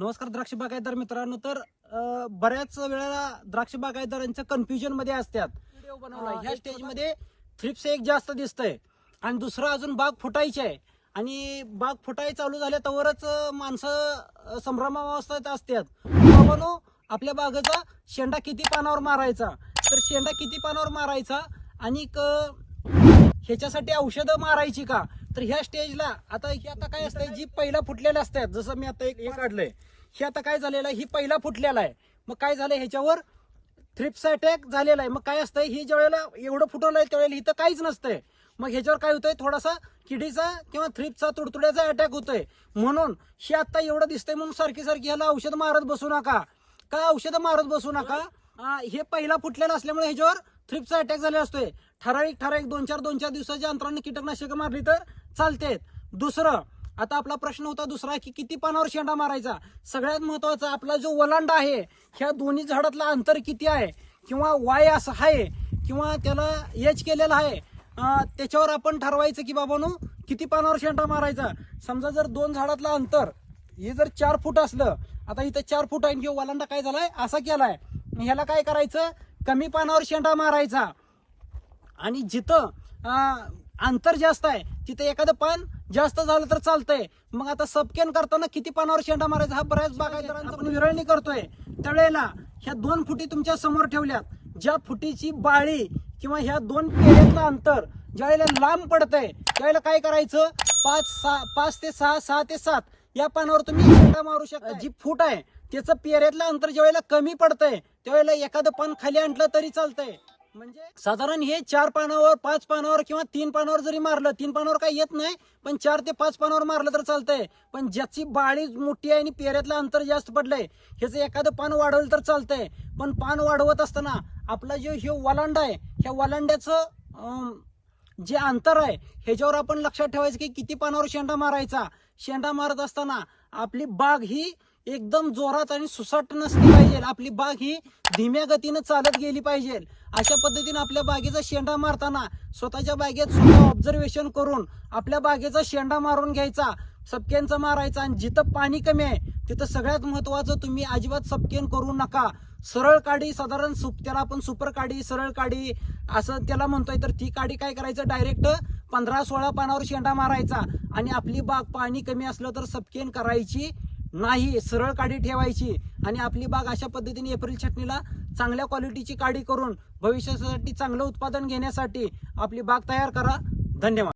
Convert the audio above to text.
नमस्कार द्राक्ष बागायतदार मित्रांनो. तर अं, बऱ्याच वेळेला द्राक्ष बागायतदारांचं कन्फ्युजनमध्ये असतात. व्हिडिओ बनवला ह्या स्टेजमध्ये थ्रिप्स एक जास्त दिसतंय. आणि दुसरं अजून बाग फुटायची आहे. आणि बाग फुटाय चालू झाल्या तवरच अं, माणसं अं, संभ्रमावस्थेत असतात. बाबांनो आपल्या बागेचा शेंडा किती पानावर मारायचा? तर शेंडा किती पानावर मारायचा? आणि क- ह्याच्यासाठी औषधं मारायची का? तर ह्या स्टेजला आता ही आता काय असतंय जी पहिला फुटलेल्या असतात जसं मी आता एक हे काढलंय हे आता काय झालेलं आहे ही पहिला फुटलेला आहे. मग काय झालं ह्याच्यावर? थ्रिप्स अटॅक झालेला आहे. मग काय असतंय ही ज्यावेळेला एवढं फुटवलं आहे त्यावेळेला इथं काहीच नसतंय. मग ह्याच्यावर काय होतंय थोडासा किडीचा किंवा थ्रिपचा तुडतुड्याचा अटॅक होतोय. म्हणून हे आता एवढं दिसतंय म्हणून सारखी सारखी ह्याला औषध मारत बसू नका. का औषधं मारत बसू नका? हे पहिला फुटलेलं असल्यामुळे ह्याच्यावर थ्रिप्सचा अटॅक झालेला असतोय. ठराविक ठराविक दोन चार दोन चार दिवसाच्या अंतराने कीटकनाशक मारली तर चालतेत. दुसरं आता आपला प्रश्न होता दुसरा की किती पानावर शेंडा मारायचा? सगळ्यात महत्त्वाचा आपला जो वलांडा आहे ह्या दोन्ही झाडातला अंतर किती आहे? किंवा वाय असं आहे किंवा त्याला एच केलेलं आहे त्याच्यावर आपण ठरवायचं की बाबानो किती पानावर शेंडा मारायचा? समजा जर दोन झाडातलं अंतर हे जर चार फूट असलं आता इथं चार फूट आहे किंवा वलांडा काय झालाय? असा केलाय. ह्याला काय करायचं? कमी पानावर शेंडा मारायचा. आणि जिथं अंतर जास्त आहे तिथे एखादं पान जास्त झालं तर चालतंय. मग आता सबकेन करताना किती पानावर शेंडा मारायचा हा बऱ्याच बागायतदारांचा आपण विरळणी करतोय. त्यावेळेला ह्या दोन फुटी तुमच्यासमोर ठेवल्यात. ज्या फुटीची बाळी किंवा ह्या दोन पेऱ्यातलं अंतर ज्या वेळेला लांब पडतंय त्यावेळेला काय करायचं? पाच सहा पाच ते सहा सहा ते सात या पानावर तुम्ही शेंडा मारू शकता जी फूट आहे त्याचं पेरेतलं अंतर ज्यावेळेला कमी पडतंय त्यावेळेला एखादं पान खाली आणलं तरी चालतंय. म्हणजे साधारण हे चार पानावर पाच पानावर किंवा तीन पानावर जरी मारलं तीन पानावर काही येत नाही पण चार ते पाच पानावर मारलं तर चालतंय. पण ज्याची बाळी मोठी आहे आणि पेऱ्यातलं अंतर जास्त पडलंय ह्याचं एखादं पान वाढवलं तर चालतंय. पण पान वाढवत असताना आपला जो हे वलांड आहे ह्या वलांड्याचं जे अंतर आहे ह्याच्यावर आपण लक्षात ठेवायचं की किती पानावर शेंडा मारायचा. शेंडा मारत असताना आपली बाग ही एकदम जोरात आणि सुसाट नसली पाहिजे. आपली बाग ही धीम्या गतीनं चालत गेली पाहिजे. अशा पद्धतीने आपल्या बागेचा शेंडा मारताना स्वतःच्या बागेत स्वतः ऑब्झर्वेशन करून आपल्या बागेचा शेंडा मारून घ्यायचा सपकेनचा मारायचा आणि जिथं पाणी कमी आहे तिथं सगळ्यात महत्वाचं तुम्ही अजिबात सपकेन करू नका. सरळ काडी साधारण सुप त्याला आपण सुपर काडी सरळ काडी असं त्याला म्हणतोय. तर ती काडी काय करायचं? डायरेक्ट पंधरा सोळा पानावर शेंडा मारायचा आणि आपली बाग पाणी कमी असलं तर सपकेन करायची नाही सरळ काडी ठेवायची. आणि आपली बाग अशा पद्धतीने एप्रिल छटणीला चांगल्या क्वालिटीची काडी करून भविष्यासाठी चांगलं उत्पादन घेण्यासाठी आपली बाग तयार करा. धन्यवाद.